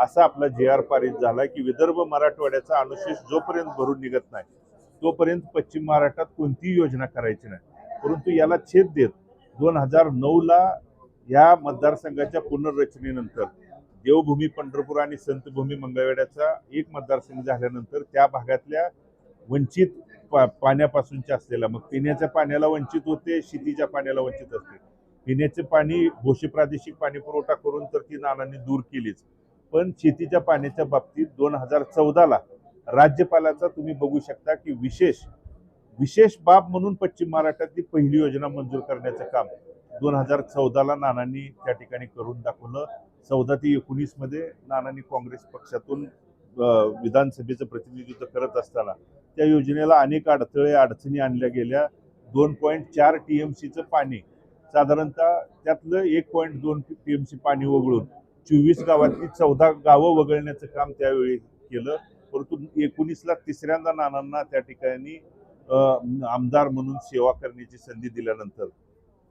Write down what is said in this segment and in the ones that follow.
असा आपला जे आर पारित झाला की विदर्भ मराठवाड्याचा अनुशेष जोपर्यंत भरून निघत नाही तोपर्यंत पश्चिम महाराष्ट्रात कोणतीही योजना करायची नाही. परंतु याला छेद देत दोन हजार नऊला या मतदारसंघाच्या पुनर्रचनेनंतर देवभूमी पंढरपूर आणि संतभूमी मंगळवेड्याचा एक मतदारसंघ झाल्यानंतर त्या भागातल्या वंचित पा पाण्यापासूनच्या असलेला मग पिण्याच्या पाण्याला वंचित होते शेतीच्या पाण्याला वंचित असते. पिण्याचे पाणी भोशी प्रादेशिक पाणी पुरवठा करून तर ती नानांनी दूर केलीच. पण शेतीच्या पाण्याच्या बाबतीत दोन हजार चौदाला राज्यपालाचा तुम्ही बघू शकता की विशेष विशेष बाब म्हणून पश्चिम महाराष्ट्रातली पहिली योजना मंजूर करण्याचं काम दोन हजार चौदाला नानांनी त्या ठिकाणी करून दाखवलं. चौदा ते एकोणीसमध्ये नानांनी काँग्रेस पक्षातून विधानसभेचं प्रतिनिधित्व करत असताना त्या योजनेला अनेक अडथळे अडचणी आणल्या गेल्या. दोन पॉईंट चार टी एम सीचं पाणी साधारणतः त्यातलं एक पॉईंट दोन टी एम सी पाणी वगळून चोवीस गावातली चौदा गावं वगळण्याचं काम त्यावेळी केलं. परंतु एकोणीसला तिसऱ्यांदा नानांना त्या ठिकाणी आमदार म्हणून सेवा करण्याची संधी दिल्यानंतर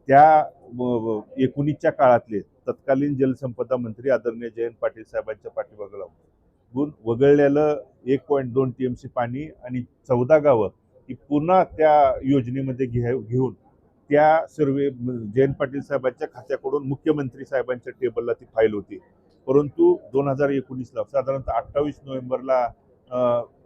त्या एकोणीसच्या काळातले तत्कालीन जलसंपदा मंत्री आदरणीय जयंत पाटील साहेबांच्या पाठीमागे लावून गुण वगळलेलं एक पॉईंट दोन टी एम सी पाणी आणि चौदा गावं ही पुन्हा त्या योजनेमध्ये घे घेऊन त्या सर्वे जयंत पाटील साहेबांच्या खात्याकडून मुख्यमंत्री साहेबांच्या टेबलला ती फाईल होती. परंतु दोन हजार एकोणीसला साधारणतः अठ्ठावीस नोव्हेंबरला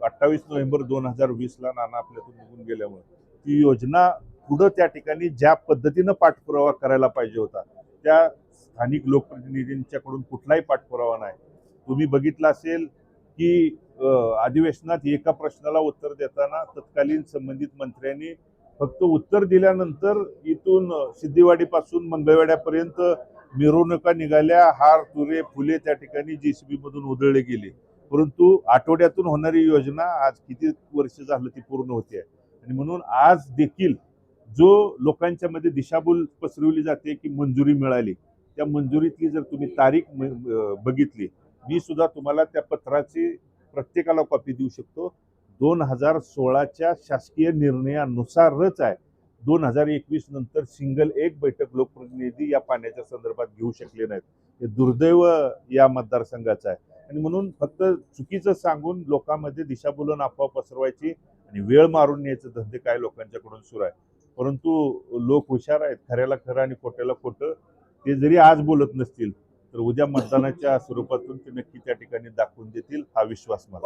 अठ्ठावीस नोव्हेंबर दोन हजार वीसला नाना आपल्यातून निघून गेल्यामुळे ती योजना पुढं त्या ठिकाणी ज्या पद्धतीनं पाठपुरावा करायला पाहिजे होता त्या स्थानिक लोकप्रतिनिधींच्याकडून कुठलाही पाठपुरावा नाही. तुम्ही बघितलं असेल की अधिवेशनात एका प्रश्नाला उत्तर देताना तत्कालीन संबंधित मंत्र्यांनी फक्त उत्तर दिल्यानंतर इथून सिद्धिवाडीपासून मंगळवेड्यापर्यंत मिरवणुका निघाल्या हार तुरे फुले त्या ठिकाणी जे सी बीमधून उधळले गेले. परंतु आठवड्यातून होणारी योजना आज किती वर्ष झालं ती पूर्ण होते. आणि म्हणून आज देखील जो लोकांच्या मध्ये दिशाभूल पसरवली जाते की मंजुरी मिळाली त्या मंजुरीतली जर तुम्ही तारीख म- बघितली मी सुद्धा तुम्हाला त्या पत्राची प्रत्येकाला कॉपी देऊ शकतो. दोन हजार सोळाच्या शासकीय निर्णयानुसारच आहे. दोन हजार एकवीस नंतर सिंगल एक बैठक लोकप्रतिनिधी या पाण्याच्या संदर्भात घेऊ शकले नाहीत. हे दुर्दैव या मतदारसंघाचं आहे. आणि म्हणून फक्त चुकीचं सांगून लोकांमध्ये दिशाभूलन अफवा पसरवायची आणि वेळ मारून न्यायचं धंदे काय लोकांच्याकडून सुरू आहे. परंतु लोक हुशार आहेत खऱ्याला खरं आणि खोट्याला खोटं ते जरी आज बोलत नसतील तर उद्या मतदानाच्या स्वरूपातून ते नक्की त्या ठिकाणी दाखवून देतील हा विश्वास मला.